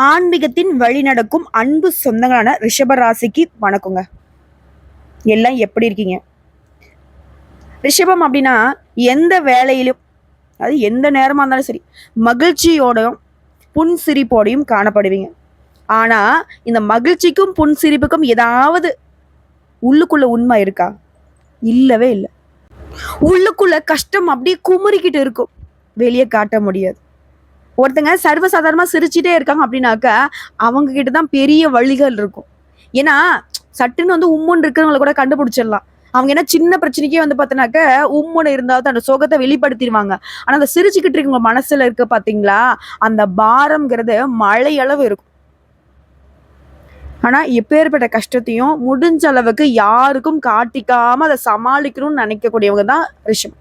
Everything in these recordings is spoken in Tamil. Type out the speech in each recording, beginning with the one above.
ஆன்மீகத்தின் வழி நடக்கும் அன்பு சொந்தங்களான ரிஷபராசிக்கு வணக்கங்க. எல்லாம் எப்படி இருக்கீங்க? ரிஷபம் அப்படின்னா எந்த வேலையிலும் அது எந்த நேரமாக இருந்தாலும் சரி மகிழ்ச்சியோடையும் புன்சிரிப்போடையும் காணப்படுவீங்க. ஆனால் இந்த மகிழ்ச்சிக்கும் புன் சிரிப்புக்கும் ஏதாவது உள்ளுக்குள்ள உண்மை இருக்கா? இல்லவே இல்லை. உள்ளுக்குள்ள கஷ்டம் அப்படியே குமுறிக்கிட்டு இருக்கும். வெளியே காட்ட முடியாது. ஒருத்தங்க சர்வசாதாரணமாக சிரிச்சிட்டே இருக்காங்க அப்படின்னாக்க அவங்க கிட்ட தான் பெரிய வழிகள் இருக்கும். ஏன்னா சட்டுன்னு வந்து உம்முன்னு இருக்கிறவங்கள கூட கண்டுபிடிச்சிடலாம். அவங்க என்ன சின்ன பிரச்சனைக்கே வந்து பார்த்தோன்னாக்க உம்முன்னு தான் அந்த சோகத்தை வெளிப்படுத்திடுவாங்க. ஆனால் அந்த சிரிச்சுக்கிட்டு இருக்கவங்க மனசில் இருக்க பார்த்தீங்களா அந்த பாரம்ங்கிறது மழையளவு இருக்கும். ஆனால் எப்பேற்பட்ட கஷ்டத்தையும் முடிஞ்ச அளவுக்கு யாருக்கும் காட்டிக்காமல் அதை சமாளிக்கணும்னு நினைக்கக்கூடியவங்க தான் ரிஷம்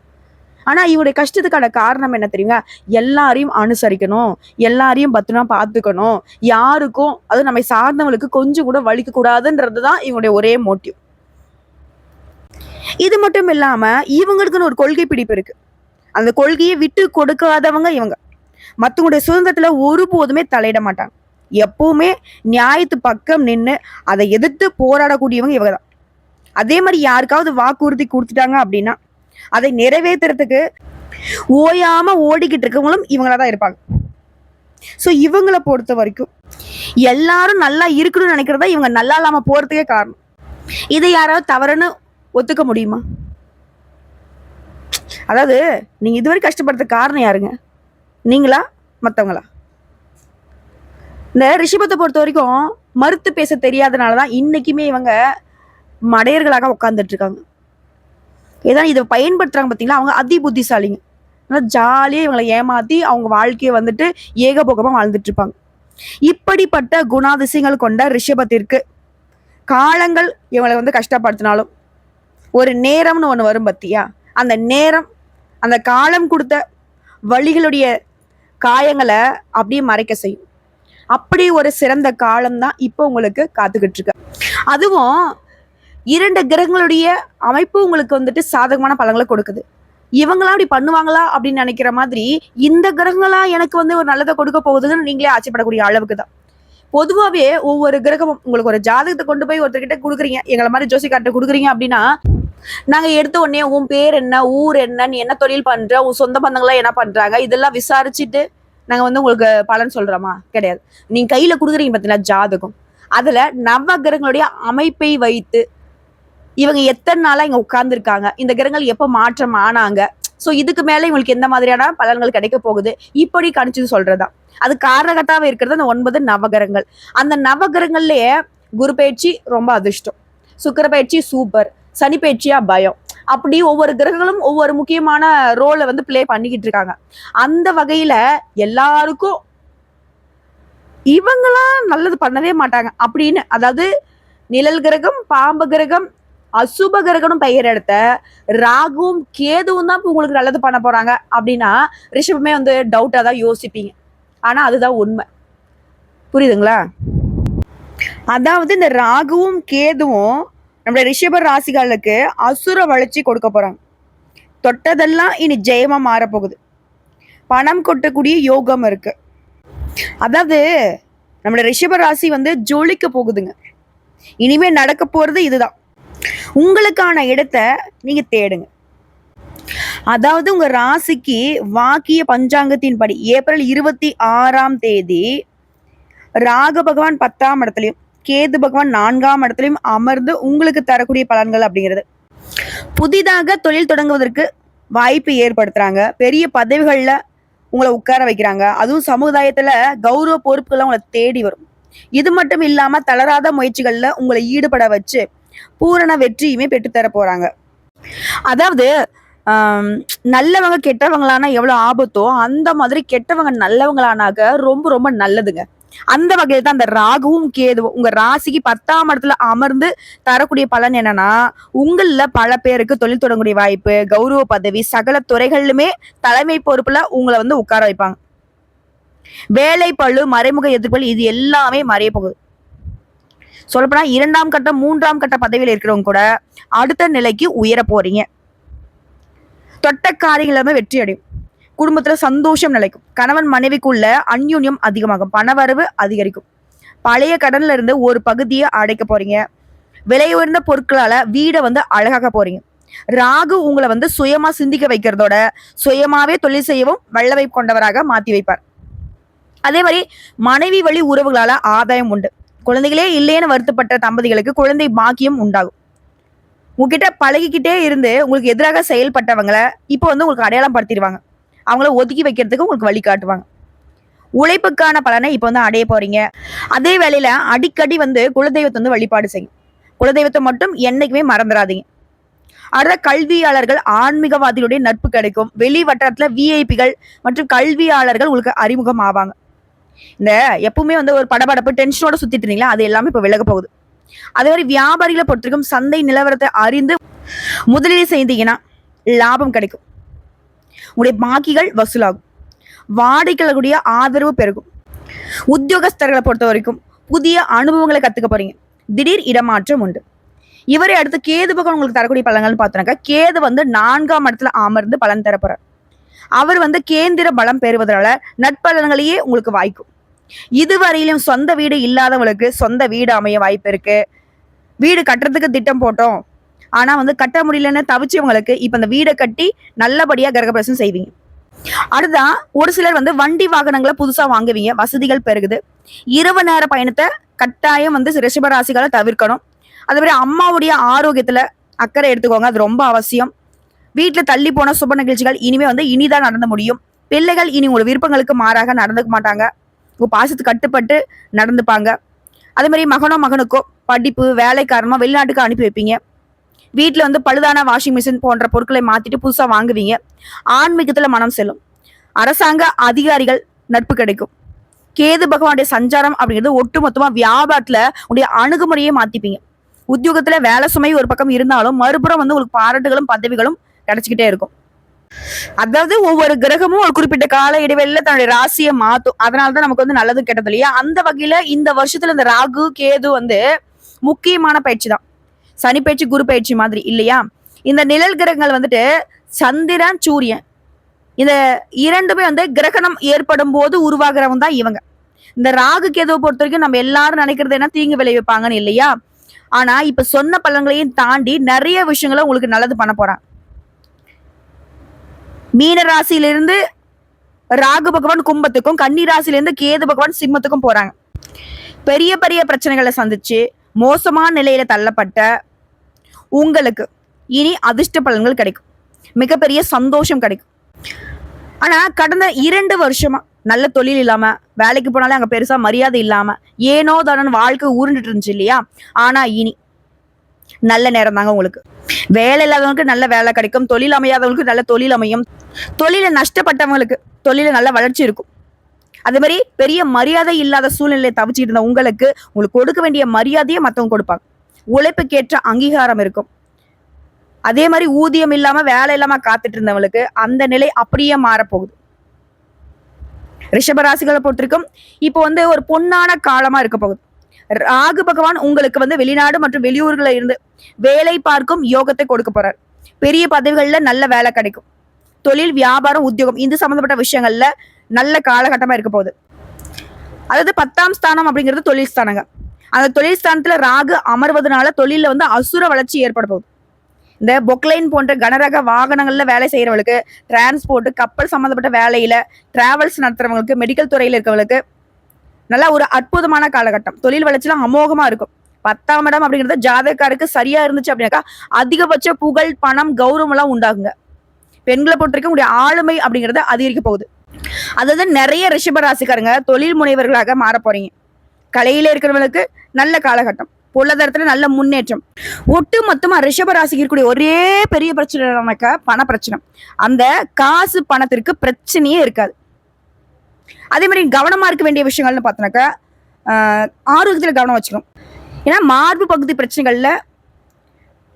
ஆனால் இவருடைய கஷ்டத்துக்கான காரணம் என்ன தெரியுங்க எல்லாரையும் அனுசரிக்கணும். எல்லாரையும் பத்திரமா பார்த்துக்கணும். யாருக்கும் அது நம்மை சார்ந்தவங்களுக்கு கொஞ்சம் கூட வலிக்க கூடாதுன்றது தான் இவங்களுடைய ஒரே மோட்டிவ் இது மட்டும் இல்லாம இவங்களுக்குன்னு ஒரு கொள்கை பிடிப்பு இருக்கு. அந்த கொள்கையை விட்டு கொடுக்காதவங்க இவங்க. மற்றவங்களுடைய சுதந்திரத்துல ஒருபோதுமே தலையிட மாட்டாங்க. எப்பவுமே நியாயத்து பக்கம் நின்று அதை எதிர்த்து போராடக்கூடியவங்க இவங்க தான் அதே மாதிரி யாருக்காவது வாக்குறுதி கொடுத்துட்டாங்க அப்படின்னா அதை நிறைவேற்றுறதுக்கு ஓயாம ஓடிக்கிட்டு இருக்கவங்களும் இவங்களா தான் இருப்பாங்க. ஸோ இவங்கள பொறுத்த வரைக்கும் எல்லாரும் நல்லா இருக்கணும்னு நினைக்கிறதா இவங்க நல்லா இல்லாம போறதுக்கே காரணம். இதை யாராவது தவறுன்னு ஒத்துக்க முடியுமா? அதாவது நீங்க இதுவரை கஷ்டப்படுறதுக்கு காரணம் யாருங்க? நீங்களா? மற்றவங்களா இந்த ரிஷபத்தை பொறுத்த வரைக்கும் மறுத்து பேச தெரியாதனால தான் இன்னைக்குமே இவங்க மடையர்களாக உட்காந்துட்டு இருக்காங்க. ஏதாவது இதை பயன்படுத்துறாங்க பார்த்தீங்களா? அவங்க அதி புத்திசாலிங்க ஆனால் ஜாலியாக இவங்களை ஏமாற்றி அவங்க வாழ்க்கையை வந்துட்டு ஏகபோகமாக வாழ்ந்துட்டுருப்பாங்க இப்படிப்பட்ட குணாதிசயங்கள் கொண்ட ரிஷபத்திற்கு காலங்கள் இவங்களை வந்து கஷ்டப்படுத்தினாலும் ஒரு நேரம்னு ஒன்று வரும் பார்த்தியா அந்த நேரம் அந்த காலம் கொடுத்த வழிகளுடைய காயங்களை அப்படியே மறைக்க செய்யும். அப்படி ஒரு சிறந்த காலம் தான் இப்போ உங்களுக்கு காத்துக்கிட்டு இருக்கு. அதுவும் இரண்டு கிரகங்களுடைய அமைப்பு உங்களுக்கு வந்துட்டு சாதகமான பலங்களை கொடுக்குது. இவங்களாம் அப்படி பண்ணுவாங்களா அப்படின்னு நினைக்கிற மாதிரி இந்த கிரகங்களா எனக்கு வந்து ஒரு நல்லதை கொடுக்க போகுதுன்னு நீங்களே ஆச்சரியப்படக்கூடிய அளவுக்கு தான். பொதுவாகவே ஒவ்வொரு கிரகமும் உங்களுக்கு ஒரு ஜாதகத்தை கொண்டு போய் ஒருத்தர்கிட்ட கொடுக்குறீங்க. எங்களை மாதிரி ஜோசிக்கார்ட்ட கொடுக்குறீங்க அப்படின்னா நாங்க எடுத்த உடனே உன் பேர் என்ன ஊர் என்ன நீ என்ன தொழில் பண்ற உன் சொந்த பந்தங்கள்லாம் என்ன பண்றாங்க இதெல்லாம் விசாரிச்சுட்டு நாங்க வந்து உங்களுக்கு பலன் சொல்றோமா? கிடையாது. நீங்கள் கையில கொடுக்குறீங்க பார்த்தீங்களா ஜாதகம். அதுல நவ கிரகங்களுடைய அமைப்பை வைத்து இவங்க எத்தனை நாளா இங்க உட்கார்ந்துருக்காங்க? இந்த கிரகங்கள் எப்போ மாற்றம் ஆனாங்க? ஸோ இதுக்கு மேல இவங்களுக்கு எந்த மாதிரியான பலன்கள் கிடைக்க போகுது? இப்படி கணிச்சு சொல்றதா. அது காரணகட்டாவே இருக்கிறது அந்த ஒன்பது நவகிரகங்கள். அந்த நவகிரகங்கள்லயே குரு பயிற்சி ரொம்ப அதிர்ஷ்டம். சுக்கிர பயிற்சி சூப்பர் சனி பயிற்சியா பயம். அப்படி ஒவ்வொரு கிரகங்களும் ஒவ்வொரு முக்கியமான ரோலை வந்து ப்ளே பண்ணிக்கிட்டு இருக்காங்க. அந்த வகையில எல்லாருக்கும் இவங்களாம் நல்லது பண்ணவே மாட்டாங்க. அப்படின்னு அதாவது நிழல் கிரகம் பாம்பு கிரகம் அசுப கிரகனும் பெயர் எடுத்த ராகுவும் கேதுவும் தான் இப்போ உங்களுக்கு நல்லது பண்ண போறாங்க. அப்படின்னா ரிஷபமே வந்து டவுட்டாக தான் யோசிப்பீங்க. ஆனா அதுதான் உண்மை. புரியுதுங்களா? அதாவது இந்த ராகுவும் கேதுவும் நம்மளுடைய ரிஷப ராசிகளுக்கு அசுர வளர்ச்சி கொடுக்க போறாங்க. தொட்டதெல்லாம் இனி ஜெயமா மாறப்போகுது. பணம் கொட்டக்கூடிய யோகம் இருக்கு. அதாவது நம்மளுடைய ரிஷப ராசி வந்து ஜொலிக்க போகுதுங்க. இனிமே நடக்க போறது இதுதான். உங்களுக்கான இடத்த நீங்க தேடுங்க. அதாவது உங்க ராசிக்கு வாக்கிய பஞ்சாங்கத்தின் படி ஏப்ரல் இருபத்தி ஆறாம் தேதி ராக பகவான் பத்தாம் இடத்துலயும் கேது பகவான் நான்காம் இடத்துலயும் அமர்ந்து உங்களுக்கு தரக்கூடிய பலன்கள் அப்படிங்கிறது. புதிதாக தொழில் தொடங்குவதற்கு வாய்ப்பு ஏற்படுத்துறாங்க. பெரிய பதவிகளில் உங்களை உட்கார வைக்கிறாங்க. அதுவும் சமுதாயத்துல கௌரவ பொறுப்புகள்லாம் உங்களை தேடி வரும். இது மட்டும் இல்லாம தளராத முயற்சிகள்ல உங்களை ஈடுபட வச்சு பூரண வெற்றியுமே பெற்றுத்தர போறாங்க. அதாவது நல்லவங்க கெட்டவங்களானா எவ்வளவு ஆபத்தோ அந்த மாதிரி கெட்டவங்க நல்லவங்களானாக்க ரொம்ப ரொம்ப நல்லதுங்க. அந்த வகையில் தான் அந்த ராகுவும் கேதுவும் உங்க ராசிக்கு பத்தாம் இடத்துல அமர்ந்து தரக்கூடிய பலன் என்னன்னா உங்கள பல பேருக்கு தொழில் தொடங்கக்கூடிய வாய்ப்பு கௌரவ பதவி சகல துறைகளிலுமே தலைமை பொறுப்புல உங்களை வந்து உட்கார வைப்பாங்க. வேலை பழு மறைமுக எதிர்ப்பு இது எல்லாமே மறைய போகுது. சொல்லப்போனா இரண்டாம் கட்ட மூன்றாம் கட்ட பதவியில் இருக்கிறவங்க கூட அடுத்த நிலைக்கு உயர போறீங்க. தொட்ட காரியங்கள் எல்லாமே வெற்றி அடையும். குடும்பத்துல சந்தோஷம் நிலைக்கும். கணவன் மனைவிக்குள்ள அந்யூன்யம் அதிகமாகும். பணவரவு அதிகரிக்கும். பழைய கடன்ல இருந்து ஒரு பகுதியை அடைக்க போறீங்க. விலை உயர்ந்த பொருட்களால வீடை வந்து அழகாக்க போறீங்க. ராகு உங்களை வந்து சுயமா சிந்திக்க வைக்கிறதோட சுயமாவே தொழில் செய்யவும் வல்லவை கொண்டவராக மாத்தி வைப்பார். அதே மாதிரி மனைவி வழி உறவுகளால ஆதாயம் உண்டு. குழந்தைகளே இல்லைன்னு வருத்தப்பட்ட தம்பதிகளுக்கு குழந்தை பாக்கியம் உண்டாகும். உங்ககிட்ட பழகிக்கிட்டே இருந்து உங்களுக்கு எதிராக செயல்பட்டவங்களை இப்போ வந்து உங்களுக்கு அடையாளம் படுத்திடுவாங்க அவங்கள ஒதுக்கி வைக்கிறதுக்கு உங்களுக்கு வழி காட்டுவாங்க. உழைப்புக்கான பலனை இப்போ வந்து அடைய போறீங்க. அதே வேளையில அடிக்கடி வந்து குலதெய்வத்தை வந்து வழிபாடு செய்யும். குலதெய்வத்தை மட்டும் என்னைக்குமே மறந்துடாதீங்க. அடுத்த கல்வியாளர்கள் ஆன்மீகவாதிகளுடைய நட்பு கிடைக்கும். வெளி வட்டாரத்துல விஐபிகள் மற்றும் கல்வியாளர்கள் உங்களுக்கு அறிமுகம் ஆவாங்க இந்த எப்பவுமே வந்து ஒரு படபடப்பு டென்ஷனோட சுத்திட்டு இருந்தீங்களா? அது எல்லாமே இப்போ விலக போகுது. அதே மாதிரி வியாபாரிகளை பொறுத்திருக்கும் சந்தை நிலவரத்தை அறிந்து முதலீடு செய்தீங்கன்னா லாபம் கிடைக்கும். உங்களுடைய பாக்கிகள் வசூலாகும். வாடிக்கையாளர்களுடைய ஆதரவு பெருகும். உத்தியோகஸ்தர்களை பொறுத்த வரைக்கும் புதிய அனுபவங்களை கத்துக்க போறீங்க. திடீர் இடமாற்றம் உண்டு. இவரை அடுத்து கேது பக்கம் உங்களுக்கு தரக்கூடிய பலன்கள்னு பார்த்தோன்னாக்கா கேது வந்து நான்காம் இடத்துல அமர்ந்து பலன் தரப்போறார் அவர் வந்து கேந்திர பலம் பெறுவதனால நட்பலன்களையே உங்களுக்கு வாய்க்கும். இதுவரையிலும் சொந்த வீடு இல்லாதவங்களுக்கு சொந்த வீடு அமைய வாய்ப்பு இருக்கு. வீடு கட்டுறதுக்கு திட்டம் போட்டோம். ஆனா வந்து கட்ட முடியலன்னு தவிச்சவங்களுக்கு இப்ப இந்த வீடை கட்டி நல்லபடியா கிரகப்பிரசம் செய்வீங்க. அடுத்ததான் ஒரு சிலர் வந்து வண்டி வாகனங்களை புதுசா வாங்குவீங்க. வசதிகள் பெருகுது. இரவு நேர பயணத்தை கட்டாயம் வந்து ரிஷபராசிகளை தவிர்க்கணும். அதே மாதிரி அம்மாவுடைய ஆரோக்கியத்துல அக்கறை எடுத்துக்கோங்க. அது ரொம்ப அவசியம். வீட்டுல தள்ளி போன சுப நிகழ்ச்சிகள் இனிமே வந்து இனிதான் நடந்து முடியும். பிள்ளைகள் இனி உங்களோட விருப்பங்களுக்கு மாறாக நடந்துக்க மாட்டாங்க. உங்க பாசத்துக்கு கட்டுப்பட்டு நடந்துப்பாங்க. அதே மாதிரி மகனோ மகனுக்கோ படிப்பு வேலை வெளிநாட்டுக்கு அனுப்பி வைப்பீங்க. வீட்டில் வந்து பழுதான வாஷிங் மிஷின் போன்ற பொருட்களை மாத்திட்டு புதுசாக வாங்குவீங்க. ஆன்மீகத்தில் மனம் செல்லும். அரசாங்க அதிகாரிகள் நட்பு கிடைக்கும். கேது பகவானுடைய சஞ்சாரம் அப்படிங்கிறது ஒட்டுமொத்தமாக வியாபாரத்தில் உடைய அணுகுமுறையே மாத்திப்பீங்க. உத்தியோகத்தில் வேலை சுமை ஒரு பக்கம் இருந்தாலும் மறுபுறம் வந்து உங்களுக்கு பாராட்டுகளும் பதவிகளும் கிடைச்சிக்கிட்டே இருக்கும். அதாவது ஒவ்வொரு கிரகமும் ஒரு குறிப்பிட்ட கால இடைவெளியில தன்னுடைய ராசியை மாத்தும். அதனாலதான் நமக்கு வந்து நல்லது கெட்டது இல்லையா? அந்த வகையில இந்த வருஷத்துல இந்த ராகு கேது வந்து முக்கியமான பயிற்சி தான். சனி பயிற்சி குரு பயிற்சி மாதிரி இல்லையா? இந்த நிழல் கிரகங்கள் வந்துட்டு சந்திரன் சூரியன். இந்த இரண்டுமே வந்து கிரகணம் ஏற்படும் போது உருவாகிறவங்க தான் இவங்க. இந்த ராகு கேதுவை பொறுத்த வரைக்கும் நம்ம எல்லாரும் நினைக்கிறது என்ன? தீங்கு விளைவிப்பாங்கன்னு இல்லையா? ஆனா இப்ப சொன்ன பலன்களையும் தாண்டி நிறைய விஷயங்களை உங்களுக்கு நல்லது பண்ண போறாங்க. மீன ராசியிலிருந்து ராகு பகவான் கும்பத்துக்கும் கன்னி ராசியிலிருந்து கேது பகவான் சிம்மத்துக்கும் போறாங்க. பெரிய பெரிய பிரச்சனைகளை சந்திச்சு மோசமான நிலையில தள்ளப்பட்ட உங்களுக்கு இனி அதிர்ஷ்ட பலன்கள் கிடைக்கும். மிகப்பெரிய சந்தோஷம் கிடைக்கும். ஆனா கடந்த இரண்டு வருஷமா நல்ல தொழில் இல்லாம வேலைக்கு போனாலே அங்க பெருசா மரியாதை இல்லாம ஏனோ தானு வாழ்க்கை ஊருண்டுட்டு இருந்துச்சு இல்லையா? ஆனா இனி நல்ல நேரம் தாங்க உங்களுக்கு. வேலை இல்லாதவங்களுக்கு நல்ல வேலை கிடைக்கும் தொழில் அமையாதவங்களுக்கு நல்ல தொழில் அமையும். தொழில நஷ்டப்பட்டவங்களுக்கு தொழில நல்ல வளர்ச்சி இருக்கும். அதே மாதிரி பெரிய மரியாதை இல்லாத சூழ்நிலையை தவிச்சிட்டு இருந்த உங்களுக்கு உங்களுக்கு கொடுக்க வேண்டிய மரியாதையை மத்தவங்க கொடுப்பாங்க. உழைப்புக்கேற்ற அங்கீகாரம் இருக்கும். அதே மாதிரி ஊதியம் இல்லாம வேலை இல்லாம காத்துட்டு இருந்தவங்களுக்கு அந்த நிலை அப்படியே மாறப்போகுது. ரிஷபராசிகளை பொறுத்திருக்கும் இப்போ வந்து ஒரு பொன்னான காலமா இருக்க போகுது. ராகு பகவான் உங்களுக்கு வந்து வெளிநாடு மற்றும் வெளியூர்களில் இருந்து வேலை பார்க்கும் யோகத்தை கொடுக்க போறார். பெரிய பதவிகளில் நல்ல வேலை கிடைக்கும். தொழில் வியாபாரம் உத்தியோகம் இது சம்பந்தப்பட்ட விஷயங்கள்ல நல்ல காலகட்டமா இருக்க போகுது. அதாவது பத்தாம் ஸ்தானம் அப்படிங்கிறது தொழில் ஸ்தானங்க. அந்த தொழில் ஸ்தானத்துல ராகு அமர்வதனால தொழில வந்து அசுர வளர்ச்சி ஏற்பட போகுது. இந்த பொக்லைன் போன்ற கனரக வாகனங்கள்ல வேலை செய்யறவங்களுக்கு டிரான்ஸ்போர்ட் கப்பல் சம்பந்தப்பட்ட வேலையில டிராவல்ஸ் நடத்துறவங்களுக்கு மெடிக்கல் துறையில இருக்கவங்களுக்கு நல்ல ஒரு அற்புதமான காலகட்டம். தொழில் வளர்ச்சிலாம் அமோகமா இருக்கும். பத்தாம் இடம் அப்படிங்கிறது ஜாதகக்காருக்கு சரியா இருந்துச்சு அப்படின்னாக்கா அதிகபட்ச புகழ் பணம் கௌரவம் எல்லாம் உண்டாகுங்க. பெண்களை பொறுத்த உங்களுடைய ஆளுமை அப்படிங்கறது அதிகரிக்க போகுது. அதாவது நிறைய ரிஷப ராசிக்காரங்க தொழில் முனைவர்களாக மாற போறீங்க. கலையில இருக்கிறவங்களுக்கு நல்ல காலகட்டம் பொருளாதாரத்துல நல்ல முன்னேற்றம். ஒட்டு மொத்தமா ரிஷபராசிக்கு இருக்கக்கூடிய ஒரே பெரிய பிரச்சனை பண பிரச்சனை அந்த காசு பணத்திற்கு பிரச்சனையே இருக்காது. அதே மாதிரி கவனமா இருக்க வேண்டிய விஷயங்கள்னு பார்த்தோன்னாக்கா ஆரோக்கியத்தில் ஆரோக்கியத்துல கவனம் வச்சுக்கணும். ஏன்னா மார்பு பகுதி பிரச்சனைகள்ல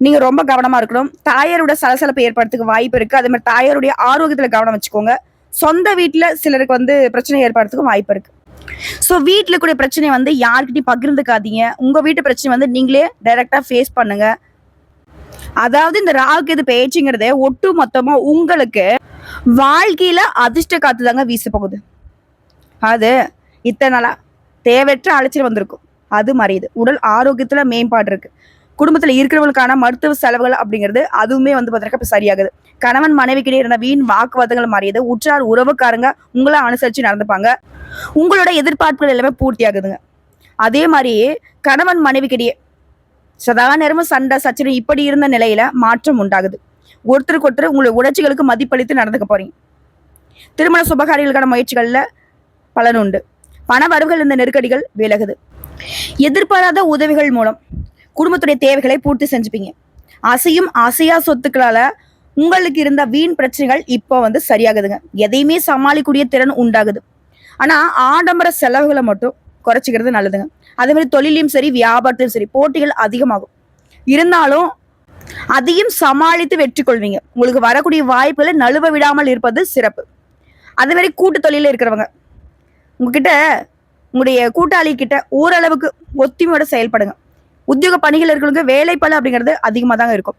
நீங்க ரொம்ப கவனமா இருக்கணும். தாயாரோட சலசலப்பு ஏற்படுறதுக்கு வாய்ப்பு இருக்கு. அதே மாதிரி தாயாருடைய ஆரோக்கியத்துல கவனம் வச்சுக்கோங்க. சொந்த வீட்டுல சிலருக்கு வந்து பிரச்சனை ஏற்படுறதுக்கும் வாய்ப்பு இருக்கு. ஸோ வீட்டில் கூடிய பிரச்சனை வந்து யார்கிட்டையும் பகிர்ந்துக்காதீங்க. உங்க வீட்டு பிரச்சனை வந்து நீங்களே டைரெக்டாக ஃபேஸ் பண்ணுங்க. அதாவது இந்த ராகு இது பேச்சுங்கிறதே ஒட்டு மொத்தமா உங்களுக்கு வாழ்க்கையில அதிர்ஷ்ட காத்து தாங்க வீச போகுது. அது இத்தனை நாளா தேவையற்ற அலைச்சல் வந்திருக்கும். அது மறையுது. உடல் ஆரோக்கியத்துல மேம்பாடு இருக்கு. குடும்பத்துல இருக்கிறவங்களுக்கான மருத்துவ செலவுகள் அப்படிங்கிறது அதுவுமே வந்து பார்த்தீங்கன்னா இப்போ சரியாகுது. கணவன் மனைவிக்கிடையே இருந்த வீண் வாக்குவாதங்கள் மாறியது. உற்றார் உறவுக்காரங்க உங்களை அனுசரிச்சு நடந்துப்பாங்க. உங்களோட எதிர்பார்ப்புகள் எல்லாமே பூர்த்தி ஆகுதுங்க அதே மாதிரி கணவன் மனைவிக்கிடையே சதா நேரமும் சண்டை சச்சரவு இப்படி இருந்த நிலையில மாற்றம் உண்டாகுது. ஒருத்தருக்கு ஒருத்தர் உங்களுடைய உணர்ச்சிகளுக்கு மதிப்பளித்து நடந்துக்க போறீங்க. திருமண சுபகாரிகளுக்கான முயற்சிகள்ல பலன் உண்டு. பண வரவுகள் இந்த நெருக்கடிகள் விலகுது. எதிர்பாராத உதவிகள் மூலம் குடும்பத்துடைய தேவைகளை பூர்த்தி செஞ்சுப்பீங்க. அசையும் அசையா சொத்துக்களால உங்களுக்கு இருந்த வீண் பிரச்சனைகள் இப்போ வந்து சரியாகுதுங்க. எதையுமே சமாளிக்கூடிய திறன் உண்டாகுது. ஆனா ஆடம்பர செலவுகளை மட்டும் குறைச்சிக்கிறது நல்லதுங்க. அதே மாதிரி தொழிலையும் சரி வியாபாரத்திலும் சரி போட்டிகள் அதிகமாகும். இருந்தாலும் அதையும் சமாளித்து வெற்றி கொள்வீங்க. உங்களுக்கு வரக்கூடிய வாய்ப்புகளை நழுவ விடாமல் இருப்பது சிறப்பு. அதே மாதிரி கூட்டு தொழிலில் இருக்கிறவங்க உங்ககிட்ட உங்களுடைய கூட்டாளி கிட்ட ஓரளவுக்கு ஒத்துமையோட செயல்படுங்க. உத்தியோக பணிகள் இருக்கிறவங்க வேலைப்பளு அப்படிங்கிறது அதிகமாக தாங்க இருக்கும்.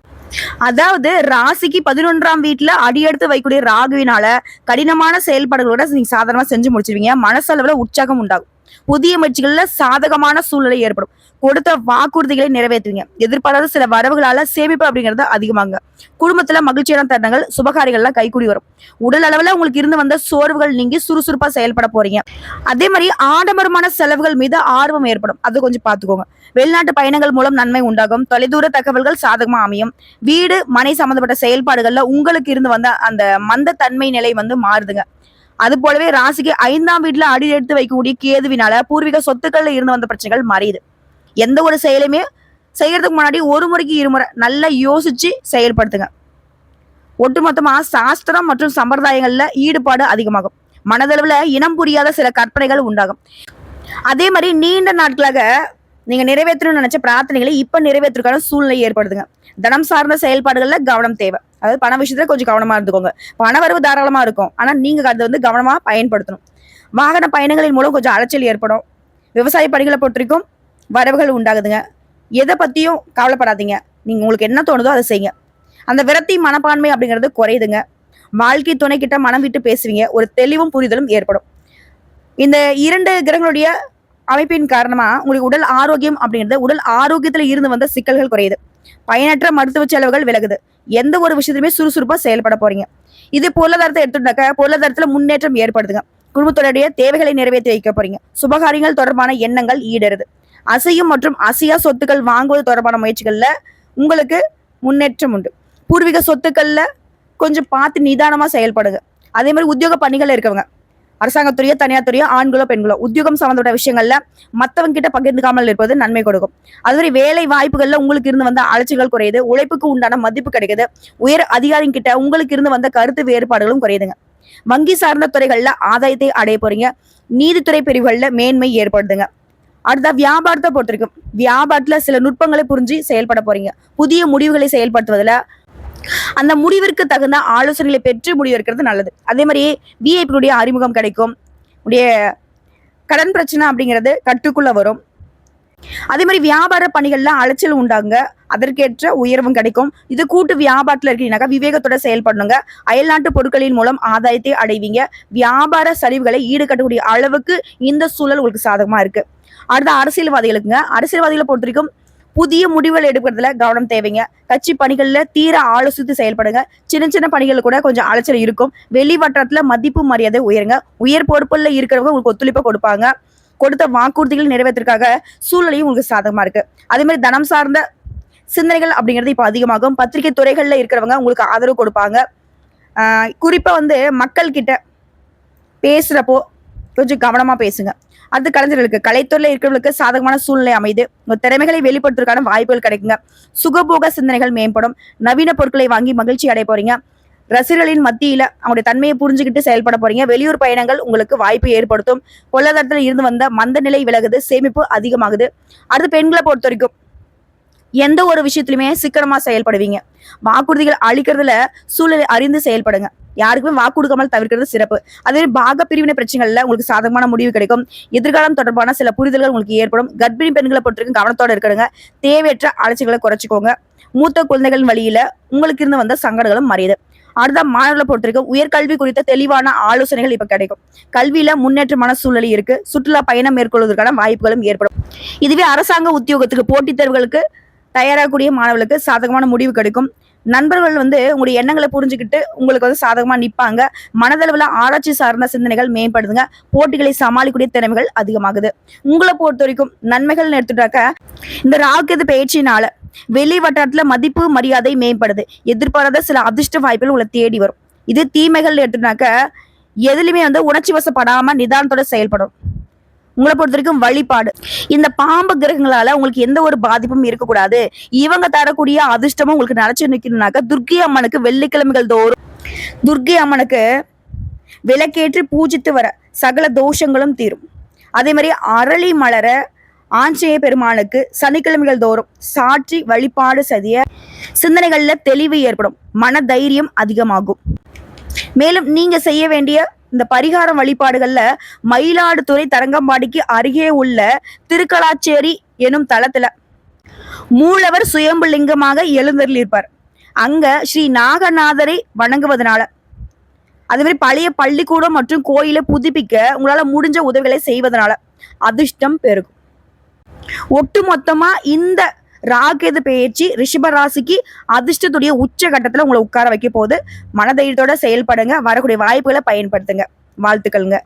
அதாவது ராசிக்கு பதினொன்றாம் வீட்டுல அடியெடுத்து வைக்கக்கூடிய ராகுவினால கடினமான செயல்பாடுகளோட நீங்க சாதாரணமா செஞ்சு முடிச்சிருவீங்க. மனசளவுல உற்சாகம் உண்டாகும். புதிய முயற்சிகள்ல சாதகமான சூழ்நிலை ஏற்படும். கொடுத்த வாக்குறுதிகளை நிறைவேற்றுவீங்க. எதிர்பாராத சில வரவுகளால சேமிப்பு அப்படிங்கிறது அதிகமாங்க குடும்பத்துல மகிழ்ச்சியான தருணங்கள் சுபகாரிகள்லாம் கைகூடி வரும். உடல் அளவுல உங்களுக்கு இருந்து வந்த சோர்வுகள் நீங்கி சுறுசுறுப்பா செயல்பட போறீங்க. அதே மாதிரி ஆடம்பரமான செலவுகள் மீது ஆர்வம் ஏற்படும். அது கொஞ்சம் பாத்துக்கோங்க வெளிநாட்டு பயணங்கள் மூலம் நன்மை உண்டாகும். தொலைதூர தகவல்கள் சாதகமா அமையும். வீடு மனை சம்பந்தப்பட்ட செயல்பாடுகள்ல உங்களுக்கு இருந்து வந்த அந்த மந்த தன்மை நிலை வந்து மாறுதுங்க. அது போலவே ராசிக்கு ஐந்தாம் வீட்டுல அடி எடுத்து வைக்கக்கூடிய கேதுவினால பூர்வீக சொத்துக்கள்ல இருந்து வந்த பிரச்சனைகள் மறையுது எந்த ஒரு செயலுமே செய்யறதுக்கு முன்னாடி ஒரு முறைக்கு இருமுறை நல்லா யோசிச்சு செயல்படுத்துங்க. ஒட்டுமொத்தமா சாஸ்திரம் மற்றும் சம்பிரதாயங்கள்ல ஈடுபாடு அதிகமாகும். மனதளவுல இனம் புரியாத சில கற்பனைகள் உண்டாகும். அதே மாதிரி நீண்ட நாட்களாக நீங்க நிறைவேற்றணும்னு நினைச்ச பிரார்த்தனைகளை இப்ப நிறைவேற்றுக்கான சூழ்நிலை ஏற்படுதுங்க. தனம் சார்ந்த செயல்பாடுகள்ல கவனம் தேவை. அதாவது பண விஷயத்துல கொஞ்சம் கவனமா இருந்துக்கோங்க. பண வரவு தாராளமா இருக்கும். ஆனா நீங்க அதை வந்து கவனமா பயன்படுத்தணும். வாகன பயணங்களின் மூலம் கொஞ்சம் அலைச்சல் ஏற்படும். விவசாய பணிகளை பொறுத்திருக்கும் வரவுகள் உண்டாகுதுங்க. எதை பத்தியும் கவலைப்படாதீங்க. நீங்க உங்களுக்கு என்ன தோணுதோ அதை செய்யுங்க. அந்த விரத்தி மனப்பான்மை அப்படிங்கிறது குறையுதுங்க. வாழ்க்கை துணை கிட்ட மனம் விட்டு பேசுவீங்க. ஒரு தெளிவும் புரிதலும் ஏற்படும். இந்த இரண்டு கிரகங்களுடைய அமைப்பின் காரணமா உங்களுக்கு உடல் ஆரோக்கியம் அப்படிங்கிறது உடல் ஆரோக்கியத்துல இருந்து வந்த சிக்கல்கள் குறையுது. பயனற்ற மருத்துவ செலவுகள் விலகுது. எந்த ஒரு விஷயத்திலுமே சுறுசுறுப்பா செயல்பட போறீங்க. இது பொருளாதாரத்தை எடுத்துட்டாக்க பொருளாதாரத்துல முன்னேற்றம் ஏற்படுதுங்க குடும்பத்தோடைய தேவைகளை நிறைவேற்றி வைக்க போறீங்க. சுபகாரியங்கள் தொடர்பான எண்ணங்கள் ஈடுறது. அசையும் மற்றும் அசையா சொத்துக்கள் வாங்குவது தொடர்பான முயற்சிகள்ல உங்களுக்கு முன்னேற்றம் உண்டு. பூர்வீக சொத்துக்கள்ல கொஞ்சம் பார்த்து நிதானமா செயல்படுங்க. அதே மாதிரி உத்தியோக பணிகள் இருக்கவங்க அரசாங்கத்துறையோ தனியார் துறையோ ஆண்களோ பெண்களோ உத்தியோகம் சம்பந்தப்பட்ட விஷயங்கள்ல மற்றவங்க கிட்ட பகிர்ந்துக்காமல் இருப்பது நன்மை கொடுக்கும். அது மாதிரி வேலை வாய்ப்புகள்ல உங்களுக்கு இருந்து வந்த அலைச்சல்கள் குறையுது உழைப்புக்கு உண்டான மதிப்பு கிடைக்குது உயர் அதிகாரிங்க கிட்ட உங்களுக்கு இருந்து வந்த கருத்து வேறுபாடுகளும் குறையுதுங்க. வங்கி சார்ந்த துறைகள்ல ஆதாயத்தை அடைய போறீங்க நீதித்துறை பிரிவுகள்ல மேன்மை ஏற்படுதுங்க. அடுத்த வியாபாரத்தை பொறுத்த வரைக்கும் வியாபாரத்துல சில நுட்பங்களை புரிஞ்சு செயல்பட போறீங்க. புதிய முடிவுகளை செயல்படுத்துவதில் அந்த முடிவிற்கு தகுந்த ஆலோசனைகளை பெற்று முடிவெடுக்கிறது நல்லது. அதே மாதிரி விஐபியுடைய அறிமுகம் கிடைக்கும். உடைய கடன் பிரச்சனை அப்படிங்கிறது கட்டுக்குள்ள வரும். அதே மாதிரி வியாபார பணிகள்ல அலைச்சல் உண்டாங்க. அதற்கேற்ற உயர்வும் கிடைக்கும். இது கூட்டு வியாபாரத்துல இருக்கீங்கன்னாக்கா விவேகத்தோட செயல்படணுங்க. அயல்நாட்டு பொருட்களின் மூலம் ஆதாயத்தை அடைவீங்க. வியாபார சரிவுகளை ஈடுகட்டக்கூடிய அளவுக்கு இந்த சூழல் உங்களுக்கு சாதகமா இருக்கு. அடுத்த அரசியல்வாதிகளுக்குங்க. அரசியல்வாதிகளை பொறுத்த வரைக்கும் புதிய முடிவுகள் எடுக்கிறதுல கவனம் தேவைங்க. கட்சி பணிகள்ல தீர ஆலோசித்து செயல்படுங்க. சின்ன சின்ன பணிகள் கூட கொஞ்சம் அலைச்சல் இருக்கும். வெளி வட்டாரத்துல மதிப்பு மரியாதை உயருங்க. உயர் பொறுப்புல இருக்கிறவங்க உங்களுக்கு ஒத்துழைப்பு கொடுப்பாங்க. கொடுத்த வாக்குறுதிகள் நிறைவேற்றிருக்காக சூழ்நிலையும் உங்களுக்கு சாதகமா இருக்கு. அதே மாதிரி தனம் சார்ந்த சிந்தனைகள் அப்படிங்கிறது இப்போ அதிகமாகும். பத்திரிகை துறைகள்ல இருக்கிறவங்க உங்களுக்கு ஆதரவு கொடுப்பாங்க. குறிப்பாக குறிப்பா வந்து மக்கள் கிட்ட பேசுறப்போ கொஞ்சம் கவனமாக பேசுங்க. அது கலைஞர்களுக்கு கலைத்துறையில் இருக்கிறவங்களுக்கு சாதகமான சூழ்நிலை அமைது உங்கள் திறமைகளை வெளிப்படுத்துவதற்கான வாய்ப்புகள் கிடைக்குங்க. சுகபோக சிந்தனைகள் மேம்படும். நவீன பொருட்களை வாங்கி மகிழ்ச்சி அடைய போறீங்க. ரசிகர்களின் மத்தியில அவங்களுடைய தன்மையை புரிஞ்சுக்கிட்டு செயல்பட போறீங்க. வெளியூர் பயணங்கள் உங்களுக்கு வாய்ப்பு ஏற்படுத்தும். பொருளாதாரத்தில் இருந்து வந்த மந்த நிலை விலகுது. சேமிப்பு அதிகமாகுது. அடுத்து பெண்களை பொறுத்த வரைக்கும் எந்த ஒரு விஷயத்திலுமே சிக்கனமா செயல்படுவீங்க. வாக்குறுதிகள் அளிக்கிறதுல சூழலை அறிந்து செயல்படுங்க. யாருக்குமே வாக்கு கொடுக்காமல் தவிர்க்கிறது சிறப்பு. அதே மாதிரி பாக பிரிவினை பிரச்சனைகள்ல உங்களுக்கு சாதகமான முடிவு கிடைக்கும். எதிர்காலம் தொடர்பான சில புரிதல்கள் உங்களுக்கு ஏற்படும். கர்ப்பிணி பெண்களை பொறுத்தவரைக்கும் கவனத்தோட இருக்கணுங்க. தேவையற்ற அலைச்சல்களை குறைச்சிக்கோங்க. மூத்த குழந்தைகளின் வழியில உங்களுக்கு இருந்து வந்த சங்கடங்களும் மறையுது. அடுத்த மாணவர்களை பொறுத்த வரைக்கும் உயர்கல்வி குறித்த தெளிவான ஆலோசனைகள் இப்ப கிடைக்கும். கல்வியில முன்னேற்றமான சூழ்நிலை இருக்கு. சுற்றுலா பயணம் மேற்கொள்வதற்கான வாய்ப்புகளும் ஏற்படும். இதுவே அரசாங்க உத்தியோகத்துக்கு போட்டித் தேர்வுகளுக்கு தயாராகக்கூடிய மாணவர்களுக்கு சாதகமான முடிவு கிடைக்கும். நண்பர்கள் வந்து உங்களுடைய எண்ணங்களை புரிஞ்சுக்கிட்டு உங்களுக்கு வந்து சாதகமாக நிற்பாங்க மனதளவில் ஆராய்ச்சி சார்ந்த சிந்தனைகள் மேம்படுதுங்க. போட்டிகளை சமாளிக்கக்கூடிய திறமைகள் அதிகமாகுது. உங்களை பொறுத்த வரைக்கும் நன்மைகள் எடுத்துட்டாக்க இந்த ராக்கெது பயிற்சியினால வெளி வட்டாரத்துல மதிப்பு மரியாதை மேம்படுது. எதிர்பாராத சில அதிர்ஷ்ட வாய்ப்புகள் உங்களை தேடி வரும். இது தீமைகள் எடுத்துனாக்க எதுலையுமே வந்து உணர்ச்சி வசப்படாம நிதானத்தோட செயல்படும் உங்களை பொறுத்த வரைக்கும் வழிபாடு. இந்த பாம்பு கிரகங்களால உங்களுக்கு எந்த ஒரு பாதிப்பும் இருக்கக்கூடாது. இவங்க தரக்கூடிய அதிர்ஷ்டமும் உங்களுக்கு நினைச்சு நிக்கணும்னாக்க துர்க்கை அம்மனுக்கு வெள்ளிக்கிழமைகள் தோறும் துர்க்கை அம்மனுக்கு விளக்கேற்றி பூஜித்து வர சகல தோஷங்களும் தீரும். அதே மாதிரி அரளி மலர ஆஞ்சநேய பெருமானுக்கு சனிக்கிழமைகள் தோறும் சாற்றி வழிபாடு செய்ய சிந்தனைகளில் தெளிவு ஏற்படும். மன தைரியம் அதிகமாகும். மேலும் நீங்க செய்ய வேண்டிய இந்த பரிகாரம் வழிபாடுகள்ல மயிலாடுதுறை தரங்கம்பாடிக்கு அருகே உள்ள திருக்கலாச்சேரி எனும் தளத்துல மூலவர் சுயம்பு லிங்கமாக எழுந்தருளிருப்பார் அங்க ஸ்ரீ நாகநாதரை வணங்குவதனால. அதே மாதிரி பழைய பள்ளிக்கூடம் மற்றும் கோயிலை புதுப்பிக்க உங்களால முடிஞ்ச உதவிகளை செய்வதனால அதிர்ஷ்டம் பெருகும். ஒட்டு மொத்தமா இந்த ராகேது பெயர்ச்சி ரிஷபராசிக்கு அதிர்ஷ்டத்துடைய உச்ச கட்டத்தில் உங்களை உட்கார வைக்க போகுது. மனதைரியத்தோட செயல்படுங்க. வரக்கூடிய வாய்ப்புகளை பயன்படுத்துங்க. வாழ்த்துக்கள்ங்க.